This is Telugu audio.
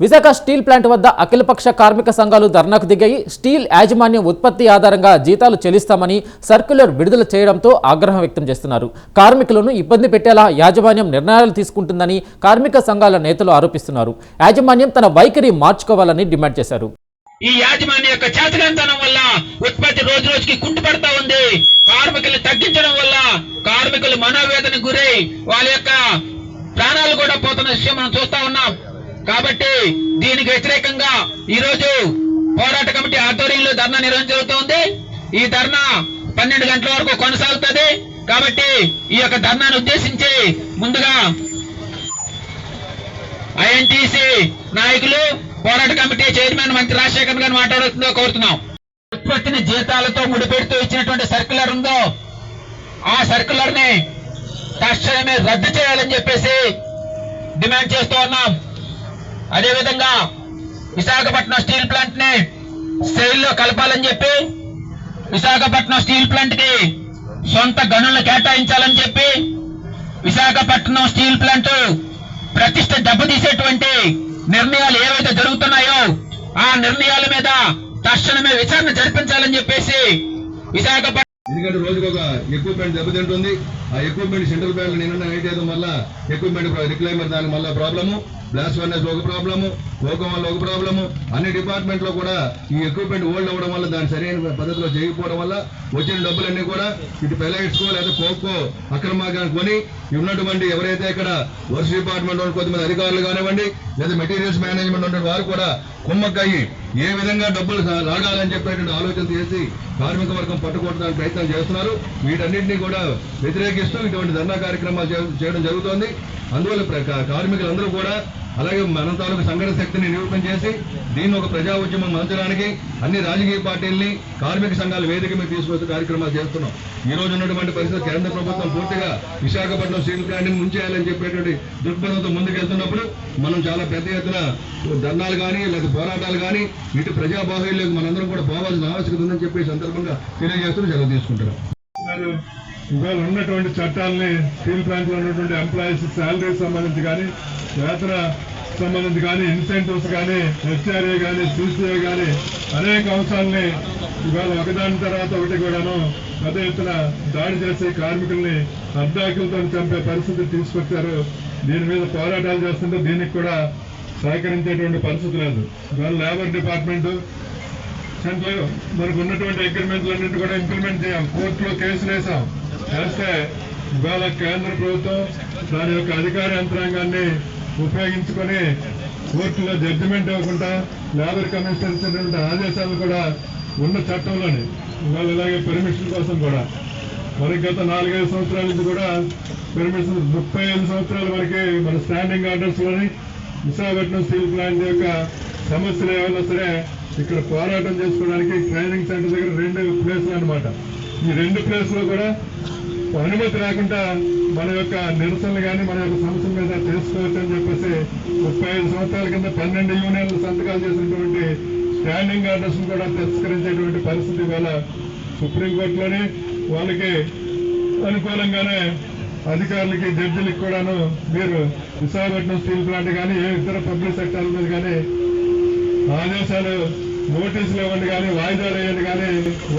విశాఖ స్టీల్ ప్లాంట్ వద్ద అఖిలపక్ష కార్మిక సంఘాలు ధర్నాకు దిగాయి. స్టీల్ యాజమాన్యం ఉత్పత్తి ఆధారంగా జీతాలు చెల్లిస్తామని సర్క్యులర్ విడుదల చేయడంతో ఆగ్రహం వ్యక్తం చేస్తున్నారు. కార్మికులను ఇబ్బంది పెట్టేలా యాజమాన్యం నిర్ణయాలు తీసుకుంటుందని కార్మిక సంఘాల నేతలు ఆరోపిస్తున్నారు. యాజమాన్యం తన వైఖరి మార్చుకోవాలని డిమాండ్ చేశారు. ఈ యాజమాన్యం యొక్క చేతకంతనం వల్ల ఉత్పత్తి రోజు రోజుకి కుంటుపడతా ఉంది. కార్మికులు తగ్గించడం వల్ల కార్మికులు మనోవేదన గురై వాళ్ళ యొక్క ప్రాణాలు కూడా పోతున్న విషయం మనం చూస్తా ఉన్నాం. కాబట్టి దీనికి వ్యతిరేకంగా ఈ రోజు పోరాట కమిటీ ఆధ్వర్యంలో ధర్నా నిర్వహణ జరుగుతోంది. ఈ ధర్నా పన్నెండు గంటల వరకు కొనసాగుతుంది. కాబట్టి ఈ యొక్క ధర్నాను ఉద్దేశించి ముందుగా ఐఎన్టీసీ నాయకులు పోరాట కమిటీ చైర్మన్ మంత్రి రాజశేఖర్ గారు మాట్లాడుతుందో కోరుతున్నాం. ఉత్పత్తిని జీతాలతో ముడిపెడుతూ ఇచ్చినటువంటి సర్క్యులర్ ఉందో ఆ సర్క్యులర్ని తక్షణమే రద్దు చేయాలని చెప్పేసి డిమాండ్ చేస్తూ ఉన్నాం. అదేవిధంగా విశాఖపట్నం స్టీల్ ప్లాంట్ని సెయిల్లో కలపాలని చెప్పి విశాఖపట్నం స్టీల్ ప్లాంట్కి సొంత గనులను కేటాయించాలని చెప్పి విశాఖపట్నం స్టీల్ ప్లాంట్ ప్రతిష్ట దెబ్బతీసేటువంటి నిర్ణయాలు ఏవైతే జరుగుతున్నాయో ఆ నిర్ణయాల మీద తక్షణమే విచారణ జరిపించాలని చెప్పేసి విశాఖపట్నం ఎందుకంటే రోజుకు ఒక ఎక్విప్మెంట్ దెబ్బతింటుంది. ఆ ఎక్విప్మెంట్ సెంట్రల్ బ్యాంక్ నిన్న నైట్ వల్ల ఎక్విప్మెంట్ రిక్లైమర్ దానికి మళ్ళీ ప్రాబ్లము బ్లాస్ట్ ఫర్నెస్ ఒక ప్రాబ్లము కోకం వల్ల ఒక ప్రాబ్లము అన్ని డిపార్ట్మెంట్లో కూడా ఈ ఎక్విప్మెంట్ ఓల్డ్ అవ్వడం వల్ల దాని సరైన పద్ధతిలో చేయకపోవడం వల్ల వచ్చిన డబ్బులన్నీ కూడా ఇటు పెలైట్స్ లేదా కోకో అక్రమంగా కొని ఉన్నటువంటి ఎవరైతే ఇక్కడ వర్ష డిపార్ట్మెంట్ కొంతమంది కొద్దిమంది అధికారులు కానివ్వండి లేదా మెటీరియల్స్ మేనేజ్మెంట్ ఉన్న వారు కూడా కుమ్మక్కయ్యి ఏ విధంగా డబ్బులు లాగాలని చెప్పేటువంటి ఆలోచన చేసి కార్మిక వర్గం పట్టుకోవడానికి ప్రయత్నం చేస్తున్నారు. వీటన్నింటినీ కూడా వ్యతిరేకిస్తూ ఇటువంటి ధర్నా కార్యక్రమాలు చేయడం జరుగుతోంది. అందువల్ల ప్ర- కార్మికులందరూ కూడా అలాగే మన తాలూకు సంఘటన శక్తిని నిరూపణ చేసి దీన్ని ఒక ప్రజా ఉద్యమం మలచడానికి అన్ని రాజకీయ పార్టీల్ని కార్మిక సంఘాల వేదిక మీద తీసుకొచ్చే కార్యక్రమాలు చేస్తున్నాం. ఈ రోజు ఉన్నటువంటి పరిస్థితి కేంద్ర ప్రభుత్వం పూర్తిగా విశాఖపట్నం స్టీల్ ప్లాంట్ ముంచేయాలని చెప్పేటువంటి దృక్పథంతో ముందుకెళ్తున్నప్పుడు మనం చాలా పెద్ద ఎత్తున ధర్నాలు కానీ లేదా పోరాటాలు కానీ ఇటు ప్రజా బాహుళ్యం మనందరం కూడా పోవాల్సిన ఆవశ్యకత ఉందని చెప్పి సందర్భంగా తెలియజేస్తూ సెలవు తీసుకుంటున్నాం. ఇవాళ ఉన్నటువంటి చట్టాలని స్టీల్ ప్లాంట్లో ఉన్నటువంటి ఎంప్లాయీస్ శాలరీ సంబంధించి కానీ వేతన సంబంధించి కానీ ఇన్సెంటివ్స్ కానీ హెచ్ఆర్ఏ కానీ సిసిఏ కానీ అనేక అంశాలని ఇవాళ ఒకదాని తర్వాత ఒకటి కూడాను పెద్ద ఎత్తున దాడి చేసే కార్మికుల్ని అర్ధాకులతో చంపే పరిస్థితి తీసుకొచ్చారు. దీని మీద పోరాటాలు చేస్తుంటే దీనికి కూడా సహకరించేటువంటి పరిస్థితి లేదు. ఇవాళ లేబర్ డిపార్ట్మెంట్ సెంట్రల్ మనకు ఉన్నటువంటి అగ్రిమెంట్లు అన్నింటి కూడా ఇంప్లిమెంట్ చేయాలి. కోర్టులో కేసులు వేసాం వేస్తే ఇవాళ కేంద్ర ప్రభుత్వం దాని యొక్క అధికార యంత్రాంగాన్ని ఉపయోగించుకొని కోర్టులో జడ్జిమెంట్ ఇవ్వకుండా లేబర్ కమిషనర్ ఇచ్చినటువంటి ఆదేశాలు కూడా ఉన్న చట్టంలోనే. ఇవాళ ఇలాగే పెర్మిషన్ కోసం కూడా. మరి గత నాలుగైదు సంవత్సరాల నుంచి కూడా పెర్మిషన్ ముప్పై ఐదు సంవత్సరాల వరకు మన స్టాండింగ్ ఆర్డర్స్లోని విశాఖపట్నం స్టీల్ ప్లాంట్ యొక్క సమస్యలు ఏమైనా సరే ఇక్కడ పోరాటం చేసుకోవడానికి ట్రైనింగ్ సెంటర్ దగ్గర రెండు ప్లేసులు అన్నమాట. ఈ రెండు ప్లేసులు కూడా అనుమతి లేకుండా మన యొక్క నిరసనలు కానీ మన యొక్క సమస్యల మీద తెలుసుకోవచ్చు అని చెప్పేసి ముప్పై ఐదు సంవత్సరాల కింద పన్నెండు యూనియన్లు సంతకాలు చేసినటువంటి స్టాండింగ్ ఆర్డర్స్ కూడా తిరస్కరించేటువంటి పరిస్థితి వేళ సుప్రీంకోర్టులోనే. వాళ్ళకి అనుకూలంగానే అధికారులకి జడ్జిలకు కూడాను మీరు విశాఖపట్నం స్టీల్ ప్లాంట్ కానీ ఏ ఇతర పబ్లిక్ సెక్టార్ల మీద కానీ ఆదేశాలు నోటీసులు ఇవ్వండి కానీ వాయిదాలు వేయండి కానీ